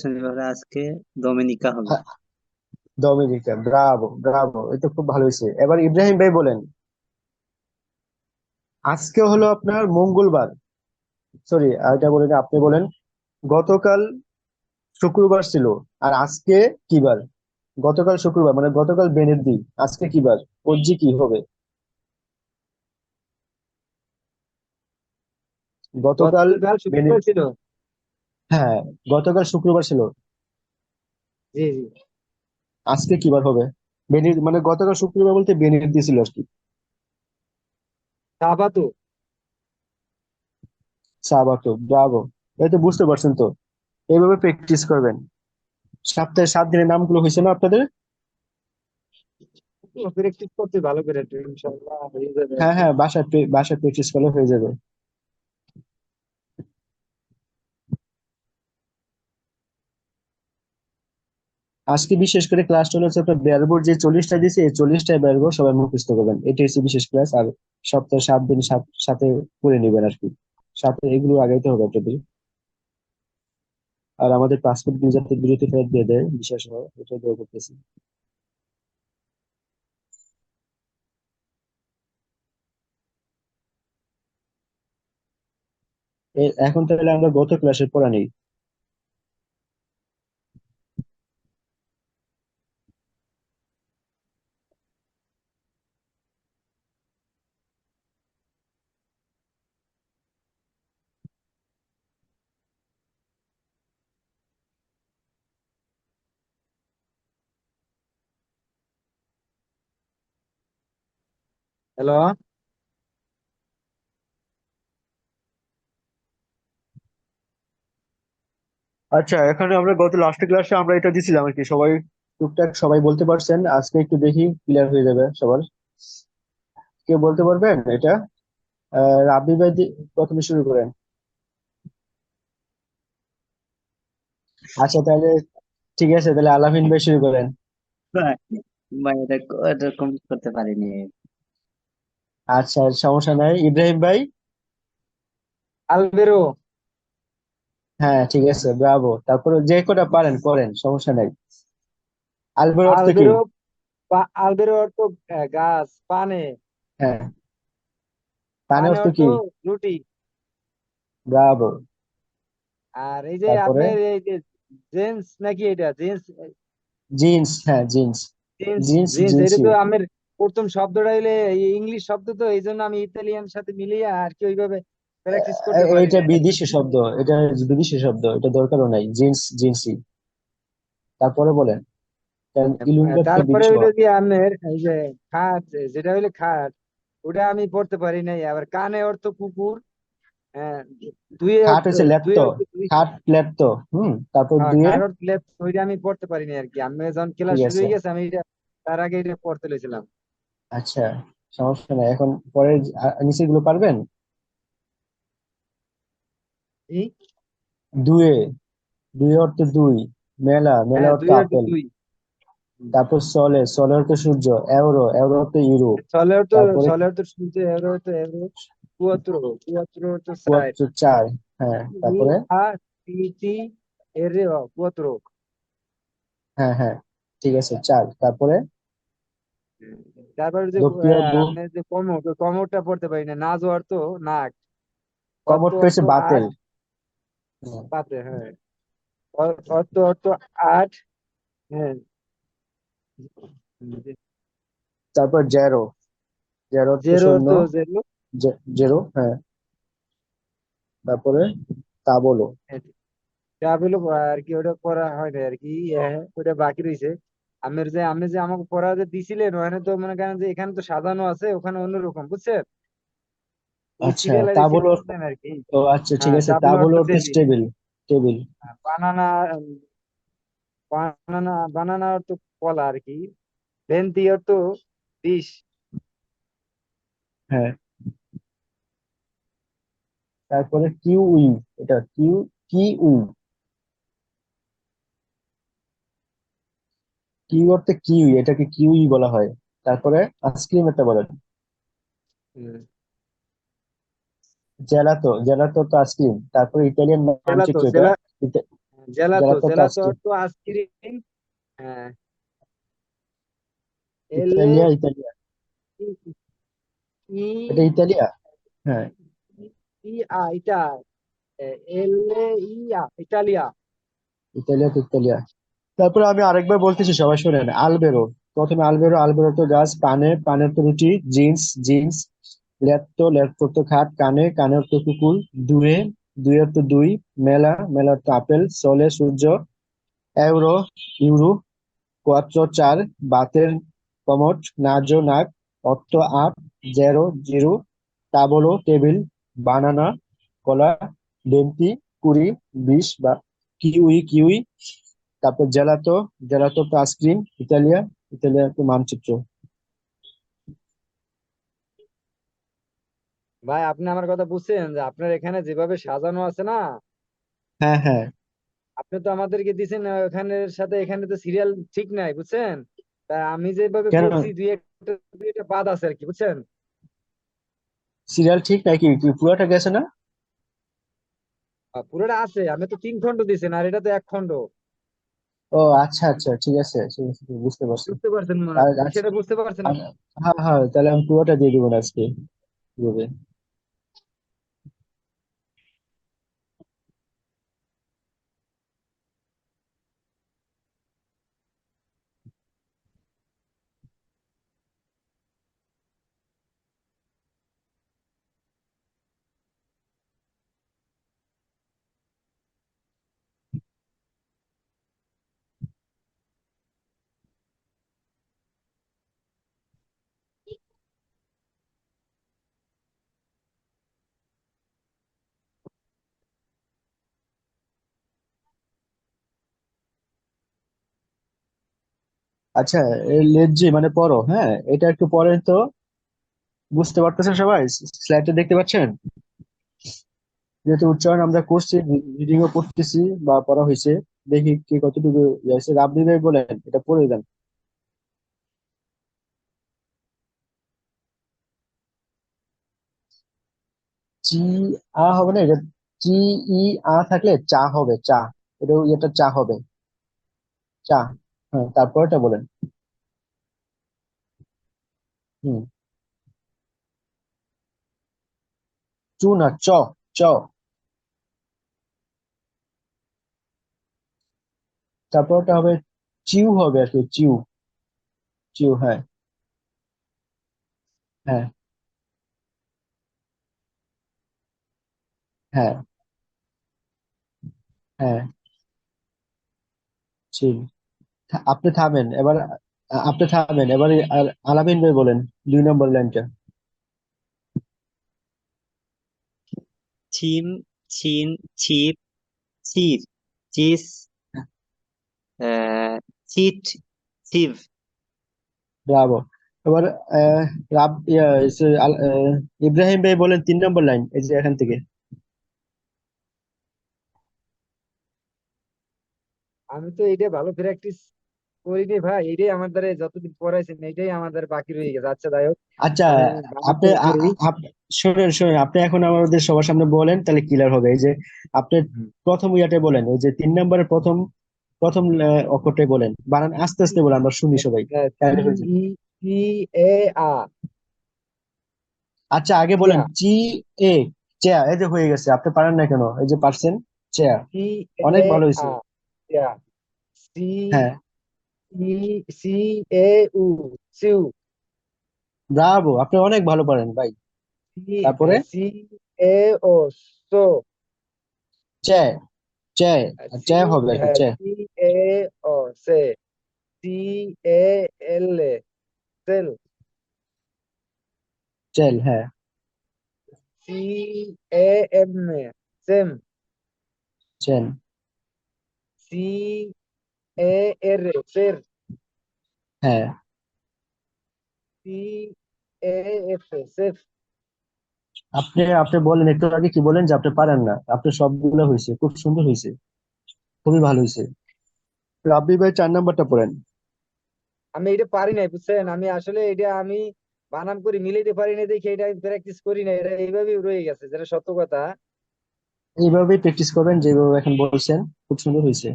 শনিবারে আজকে ডমিনিকা হবে। হ্যাঁ, ডমিনিকা ব্রাভো ব্রাভো এটা খুব ভালো হয়েছে। এবার ইব্রাহিম ভাই বলেন আজকে হলো আপনার মঙ্গলবার। সরি এটা বলেন আপনি বলেন গতকাল শুক্রবার ছিল আর আজকে কি বার গতকাল শুক্রবার মানে গতকাল বেনের দিন আজকে কি বার পজ্জি কি হবে? গতকাল গতকাল শুক্রবার ছিল। হ্যাঁ গতকাল শুক্রবার ছিল। জি জি। আজকে কি বার হবে? বেনির মানে গতকাল শুক্রবার বলতে বেনির দিছিল আর কি। সাবাতো সাবাতো ব্রাভো। এই তো বুঝতে পারছেন তো। এইভাবে প্র্যাকটিস করবেন। সপ্তাহে সাত দিনের নামগুলো হয়েছে না আপনাদের? প্র্যাকটিস করতে ভালো করে ইনশাআল্লাহ হয়ে যাবে। হ্যাঁ হ্যাঁ বাসায় বাসায় প্র্যাকটিস করলে হয়ে যাবে। আজকে বিশেষ করে ক্লাসটা হচ্ছে আপনার বেরবোর যে চল্লিশটা দিয়েছে, এই চল্লিশটাই বেরবো সবাই মুখস্থ করবেন। এটাই হচ্ছে বিশেষ ক্লাস আর সপ্তাহে সাত দিন সাথে করে নেবেন আর কি। সাথে এগুলো আগাইতে হবে আপনাদের। আর আমাদের পাসপোর্ট যাতে বিরতি ফেরত দিয়ে দেয়, বিশেষ হয় এটা দেওয়া করতেছি। এখন তাহলে আমরা গত ক্লাসের পড়া নেই। হ্যালো আচ্ছা এখানে আমরা গত লাস্ট ক্লাসে আমরা এটা দিছিলাম আর কি সবাই টুকটাক সবাই বলতে পারছেন আজকে একটু দেখি ক্লিয়ার হয়ে যাবে সবার। কেউ বলতে পারবেন এটা? আহ রাব্বি ভাই প্রথমে শুরু করেন। আচ্ছা তাহলে ঠিক আছে তাহলে আলামিন ভাই শুরু করেন। ভাই এটা এটা কমপ্লিট করতে পারিনি। আচ্ছা সমস্যা নাই। ইব্রাহিম ভাই? আলবেরো হ্যাঁ ঠিক আছে ব্রাভো। তারপরে যে কটা পারেন করেন সমস্যা নাই। আলবের অর্থ কি? আলবেরো আলবেরো অর্থ গাছ পানে। হ্যাঁ। পানে অর্থ কি? রুটি। ব্রাভো। আর এই যে তারপরে? আপনার এই যে জেন্স নাকি এটা? জেন্স জিন্স হ্যাঁ জিন্স। জিন্স জিন্স জিন্স এটা তো আমার প্রথম শব্দটা হইলে ইংলিশ শব্দ তো এই জন্য আমি ইতালিয়ান সাথে মিলিয়ে আর কি ওইভাবে প্র্যাকটিস করতে পারি এটা বিদেশি শব্দ এটা বিদেশি শব্দ এটা দরকারও নাই জিন্স জিন্সই তারপরে বলেন তারপরে হইল কি আপনার এই যে খাট যেটা হইল খাট ওটা আমি পড়তে পারি নাই আবার কানে অর্থ কুকুর হ্যাঁ দুই খাট হচ্ছে দুই দুই খাট লেপ্তো হুম তারপর হ্যাঁ অর্থ লেফট ওইটা আমি পড়তে পারি নাই আর কি। আমি যখন ক্লাস শুরু হয়ে গেছে আমি এটা তার আগে এটা পড়তে লেছিলাম আচ্ছা সমস্যা নাই। এখন পরে নিচে গুলো পারবেন? এই? দুয়ে দুই অর্থ দুই মেলা মেলা হ্যাঁ অর্থ আপেল। তারপর সলে সলে অর্থ সূর্য এওরো এওরো অর্থ ইউরো। চলে অর্থ চলে অর্থ সূর্য এর অর্থ এর কুয়াত্র কুয়াত্র অর্থ চার হ্যাঁ তারপরে? আ টি টি এর কুয়াত্র। হ্যাঁ হ্যাঁ ঠিক আছে চার তারপরে? তারপরে যে আপনার যে কমর ওই কমরটা পড়তে পারি না। নাজ অর্থ নাক অর্থ কমরটা অর্থ হচ্ছে বাতেল আট। পাতে হ্যাঁ। অর্থ অর্থ আট। হ্যাঁ। তারপর জেরো জেরো জেরো অর্থ জেরো জেরো হ্যাঁ। তারপরে তা বলো। আর কি ওটা করা হয় না আর কি। হ্যাঁ ওটা বাকি রয়েছে আমের যে আমি যে আমাকে পড়া যে দিছিলেন ওখানে তো মনে করেন যে এখানে তো সাজানো আছে ওখানে অন্যরকম বুঝছেন আচ্ছা তা কি। ও আচ্ছা ঠিক হ্যাঁ আছে তা তাবল বলো অর্থ অর্থ টেবিল টেবিল। টেবিল বানানা বানানা বানানা অর্থ কলা আর কি ভেন্তি অর্থ ডিশ। হ্যাঁ। তারপরে কিউই এটা কিউ কিউই। কিউ অর্থে কিউই এটাকে কিউই বলা হয়। তারপরে আইসক্রিম একটা বলেন জেলাতো জেলাতো তো আইসক্রিম। তারপরে ইটালিয়ান জেলাতো মানচিত্র এটা। জেলা ইতা- জেলাতো জেলাতো তো আইসক্রিম। হ্যাঁ। ইতালিয়া ইতালিয়া এটা ইতালিয়া হ্যাঁ। ই আ ইটা। এল এ ই আ ইতালিয়া ইতালিয়া তো ইতালিয়া তারপরে আমি আরেকবার বলতেছি, সবাই শোনেন আলবেরো প্রথমে আলবেরো আলবেরো তো গাছ, পানে পানের তো রুটি, জিন্স জিন্স লেত্তো লেত্তো তো খাট, কানে কানের তো কুকুর, দুয়ে দুয়ের তো দুই, মেলা, মেলার তো আপেল, সোলে, সূর্য, এউরো, ইউরো, কোয়াত্রো, চার, বাতের কমট নাজো নাক অত্তো, আট, জেরো, জিরো টাবলো টেবিল, বানানা, কলা ভেন্টি কুড়ি, বিশ, বা কিউই কিউই তারপর জেলাতো জেলাতো আইসক্রিম ইতালিয়া ইতালিয়া তো মানচিত্র। ভাই আপনি আমার কথা বুঝছেন যে আপনার এখানে যেভাবে সাজানো আছে না? হ্যাঁ হ্যাঁ। আপনি তো আমাদেরকে দিছেন ওখানের সাথে এখানে তো সিরিয়াল ঠিক নাই বুঝছেন? তা আমি যেভাবে কেন? বলছি দুই একটা দুই একটা বাদ আছে আর কি বুঝছেন? সিরিয়াল ঠিক নাকি কি পুরোটা গেছে না? আহ, পুরোটা আছে আমি তো তিন খণ্ড দিছেন আর এটা তো এক খণ্ড। ও আচ্ছা আচ্ছা ঠিক আছে ঠিক আছে বুঝতে পারছি। বুঝতে পারছেন মনে হয়। আচ্ছা বুঝতে পারছেন হ্যাঁ হ্যাঁ তাহলে আমি পুরোটা দিয়ে দিবো না আজকে। আচ্ছা লেজ্জি মানে পড়ো হ্যাঁ? এটা একটু পরে তো বুঝতে পারতেছেন সবাই? স্লাইডটা দেখতে পাচ্ছেন? যেহেতু উচ্চারণ আমরা করছি রিডিংও পড়তেছি বা পড়া হয়েছে, দেখি কি কতটুকু রাবনি ভাই বলেন, এটা পড়ে দেন। চি, আ হবে না? এটা চি, ই, আ থাকলে চা হবে, চা। এটা এটা চা হবে। চা। হ্যাঁ তারপর এটা বলেন। হুম। চু না চ চ। তারপর ওটা হবে চিউ হবে আর কি, চিউ। চিউ হ্যাঁ। হ্যাঁ। হ্যাঁ। হ্যাঁ। চিল থা- আপনি থামেন এবার আপনি থামেন এবার আলামিন ভাই বলেন দুই নম্বর লাইনটা ছিম ছিন ছিপ চির চিস চিট চিভ ব্রাভো। এবার আহ, রাব ইব্রাহিম ভাই বলেন তিন নম্বর লাইন এই যে এখান থেকে। আমি তো এটা ভালো প্র্যাকটিস করিনি ভাই? এইটাই আমার দ্বারা যতদিন পড়াইছেন এইটাই আমার দ্বারা বাকি রয়ে গেছে। আচ্ছা যাই হোক। আচ্ছা আপনি শোনেন শোনেন আপনি এখন আমাদের সবার সামনে বলেন তাহলে ক্লিয়ার হবে। এই যে আপনি প্রথম ইয়াতে বলেন ওই যে তিন নম্বরের প্রথম প্রথম অক্ষরটাই বলেন। বানান আস্তে আস্তে বলেন আমরা শুনি সবাই। হয়ে যাবে। এ আ আচ্ছা আগে বলেন চি এ চেয়া এই যে হয়ে গেছে আপনি পারেন না কেন? এই যে পারছেন চেয়া অনেক ভালো হয়েছে। চিয়া সি এ উ সিউ ব্রাভো আপনি অনেক ভালো পারেন ভাই। তারপরে? সি এ ও সো চে চে চে হবে চে। সি এ ও সে সি এ এল সেল চেল হ্যাঁ। সি এ এম সেম চেন সি এ এর সের হ্যাঁ। সি এ এফ সেফ আপনি আপনি বলেন একটু আগে কি বলেন যে আপনি পারেন না। আপনার সবগুলো হয়েছে খুব সুন্দর হয়েছে। খুবই ভালো হয়েছে। রাব্বি ভাই চার নাম্বারটা পড়েন। আমি এটা পারি নাই বুঝছেন? আমি আসলে এটা আমি বানান করে মিলাইতে পারি না দেখে এটা আমি প্র্যাকটিস করি না এটা এইভাবেই রয়ে গেছে যেটা সত্য কথা। এইভাবেই প্র্যাকটিস করবেন যেভাবে এখন বলছেন খুব সুন্দর হয়েছে।